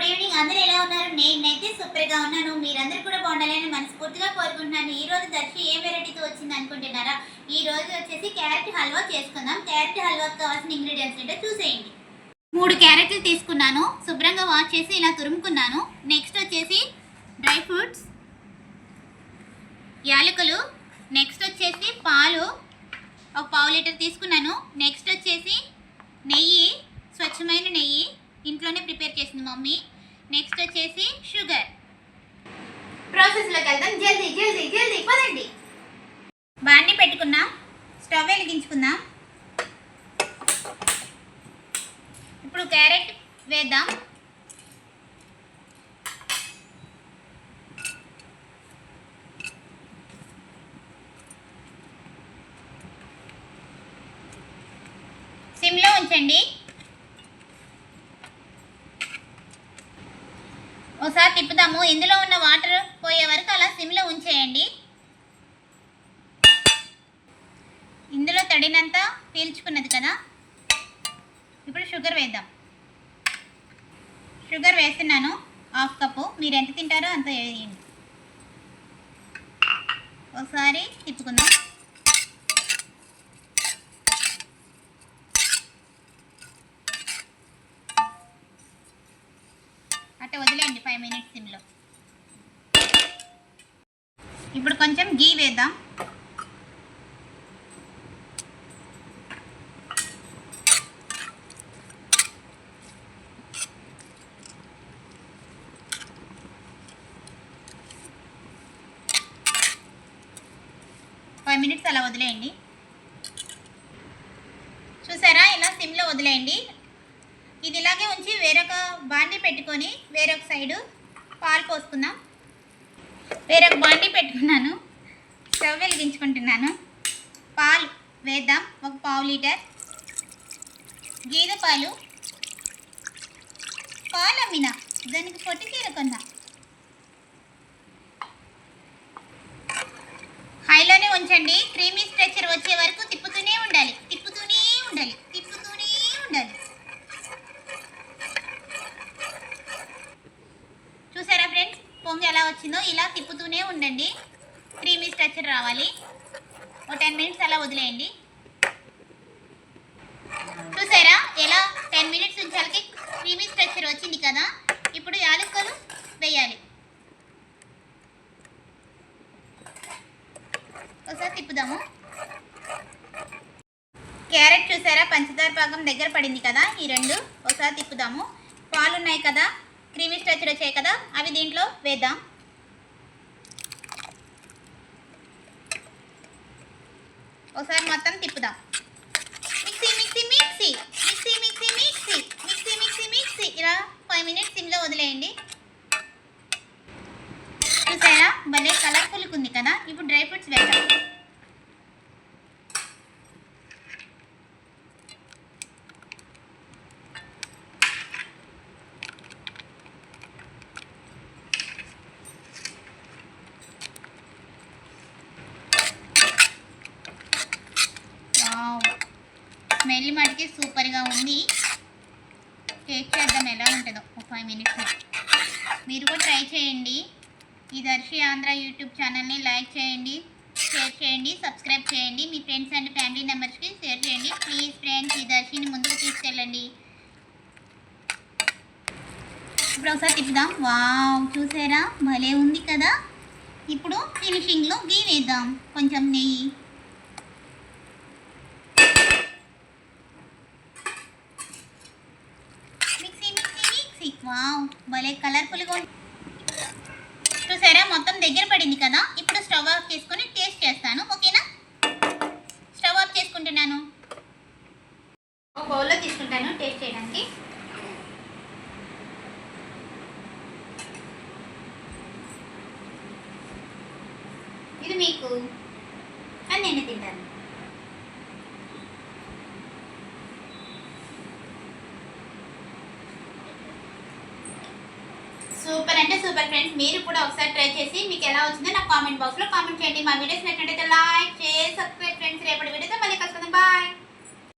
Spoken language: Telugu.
Good evening. అందరూ ఎలా ఉన్నారు? నేనైతే సూపర్గా ఉన్నాను. మీరందరూ కూడా బాగుండాలని మనస్ఫూర్తిగా కోరుకుంటున్నాను. ఈ రోజు దర్శి ఏ వెరైటీతో వచ్చింది అనుకుంటున్నారా? ఈ రోజు వచ్చేసి క్యారెట్ హల్వా చేసుకుందాం. క్యారెట్ హల్వాకి కావాల్సిన ఇంగ్రీడియంట్స్ ఏంటో చూసేయండి. మూడు క్యారెట్లు తీసుకున్నాను. శుభ్రంగా వాష్ చేసి ఇలా తురుముకున్నాను. నెక్స్ట్ వచ్చేసి డ్రై ఫ్రూట్స్ యాలకులు. నెక్స్ట్ వచ్చేసి పాలు. ఒక పావు లీటర్ తీసుకున్నాను. నెక్స్ట్ వచ్చేసి నెయ్యి స్వచ్ఛమైన నెయ్యి. ఇంట్లోనే ప్రిపేర్ చేసింది మమ్మీ. నెక్స్ట్ వచ్చేసి షుగర్. ప్రాసెస్లోకి వెళ్దాం జల్దీ జల్దీ జల్దీ పదండి. బాండి పెట్టుకున్నాం స్టవ్ వెలిగించుకుందాం. ఇప్పుడు క్యారెట్ వేద్దాం. సిమ్లో ఉంచండి. ఒకసారి తిప్పుదాము. ఇందులో ఉన్న వాటర్ పోయే వరకు అలా సిమ్లో ఉంచేయండి. ఇందులో తడినంత పీల్చుకున్నది కదా. ఇప్పుడు షుగర్ వేద్దాం. షుగర్ వేస్తున్నాను. Half cup. మీరు ఎంత తింటారో అంత వేయండి. ఒకసారి తిప్పుకుందాం. అట్ట వదిలేయండి ఫైవ్ మినిట్స్ సిమ్లో ఇప్పుడు కొంచెం గీ వేద్దాం. ఫైవ్ మినిట్స్ అలా వదిలేయండి. చూసారా? ఇలా సిమ్లో వదిలేయండి. ఇది ఇలాగే ఉంచి వేరొక బాండి పెట్టుకొని వేరొక సైడు పాలు పోసుకుందాం. వేరొక బాండి పెట్టుకున్నాను. స్టవ్ వెలిగించుకుంటున్నాను. పాలు వేద్దాం. ఒక పావు లీటర్. గేదె పాలు. పాలు అమ్మిన దానికి పొట్టి తీరకొందా హైలోనే ఉంచండి. క్రీమీ స్ట్రెచర్ వచ్చే వరకు తిప్పుతూనే ఉండాలి తిప్పుతూనే ఉండాలి తిప్పుతూనే ఉండాలి చూసారా ఫ్రెండ్స్ పొంగు ఎలా వచ్చిందో ఇలా తిప్పుతూనే ఉండండి. క్రీమీ స్ట్రక్చర్ రావాలి. ఓ టెన్ మినిట్స్ అలా వదిలేయండి. చూసారా? ఎలా? టెన్ మినిట్స్ ఉంచాలకి క్రీమీ స్ట్రక్చర్ వచ్చింది కదా? ఇప్పుడు యాలక్కలు వేయాలి. ఒకసారి తిప్పుదాము. క్యారెట్ చూసారా? పంచదార భాగం దగ్గర పడింది కదా? ఈ రెండు ఒకసారి తిప్పుదాము. పాలు ఉన్నాయి కదా క్రీమీ స్ట్రక్చర్ వచ్చాయి కదా? అవి దీంట్లో వేద్దాం. ఒకసారి మొత్తం తిప్పుదాం. Mixie mixie mixie. Mixie mixie mixie. Mixie mixie mixie. ఇలా ఫైవ్ మినిట్స్ సిమ్లో వదిలేయండి. చూసారా? భలే కలర్ఫుల్గా ఉంది కదా? ఇప్పుడు డ్రై ఫ్రూట్స్ వేద్దాం వావ్ స్మెల్ మటుకి సూపర్గా ఉంది టేస్ట్ చేద్దాం ఎలా ఉంటుందో ఒక ఫైవ్ మినిట్స్లో మీరు కూడా ట్రై చేయండి. ఈ దర్శి ఆంధ్ర యూట్యూబ్ ఛానల్ని లైక్ చేయండి షేర్ చేయండి సబ్స్క్రైబ్ చేయండి. మీ ఫ్రెండ్స్ అండ్ ఫ్యామిలీ మెంబర్స్కి షేర్ చేయండి. ప్లీజ్ ఫ్రెండ్స్ ఈ దర్శిని ముందుకు తీసుకెళ్ళండి. ఇప్పుడు ఒకసారి తిప్పుదాం. వావ్ చూసారా? భలే ఉంది కదా? ఇప్పుడు ఫినిషింగ్లో గీ వేద్దాం కొంచెం నెయ్యి మిక్సీ మిక్సీ వావ్ భలే కలర్ఫుల్గా ఉంది. చూసారా? మొత్తం దగ్గర పడింది కదా? ఇప్పుడు స్టవ్ ఆఫ్ చేసుకొని టేస్ట్ చేస్తాను. ఓకేనా? స్టవ్ ఆఫ్ చేసుకుంటున్నాను. ఒక బౌల్లో తీసుకుంటాను టేస్ట్ చేయడానికి. ఇది మీకు. అని నేను తింటాను. సూపర్ అంటే సూపర్ ఫ్రెండ్స్ మీరు కూడా ఒకసారి ట్రై చేసి మీకు ఎలా వచ్చిందో నాకు కామెంట్ బాక్స్లో కామెంట్ చేయండి. మా వీడియోస్ నచ్చినట్టయితే లైక్ చేసి సబ్స్క్రైబ్ ఫ్రెండ్స్ రేపటి వీడియోతో మళ్ళీ కలుసుకుందాం. బాయ్